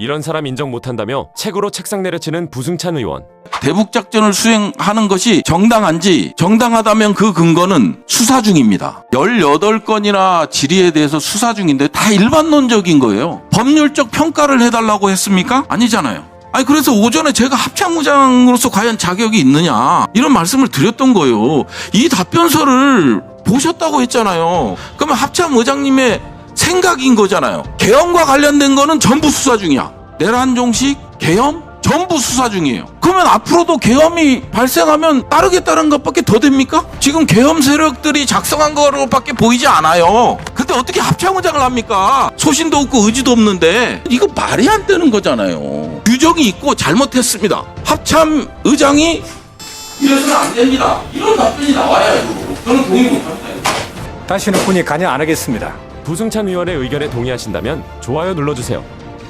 이런 사람 인정 못한다며 책으로 책상 내려치는 부승찬 의원. 대북 작전을 수행하는 것이 정당한지 정당하다면 그 근거는 수사 중입니다. 18건이나 질의에 대해서 수사 중인데 다 일반론적인 거예요. 법률적 평가를 해달라고 했습니까? 아니잖아요. 아니 그래서 오전에 제가 합참의장으로서 과연 자격이 있느냐 이런 말씀을 드렸던 거예요. 이 답변서를 보셨다고 했잖아요. 그러면 합참 의장님의 생각인 거잖아요. 계엄과 관련된 거는 전부 수사 중이야. 내란종식 계엄 전부 수사 중이에요. 그러면 앞으로도 계엄이 발생하면 따르겠다는 것밖에 더 됩니까? 지금 계엄 세력들이 작성한 거로밖에 보이지 않아요. 근데 어떻게 합참의장을 합니까? 소신도 없고 의지도 없는데 이거 말이 안 되는 거잖아요. 규정이 있고 잘못했습니다. 합참 의장이 이래서는 안 됩니다. 이런 답변이 나와야 이거. 저는 동의 못합니다. 다시는 군이 관여 안 하겠습니다. 부승찬 의원의 의견에 동의하신다면 좋아요 눌러주세요.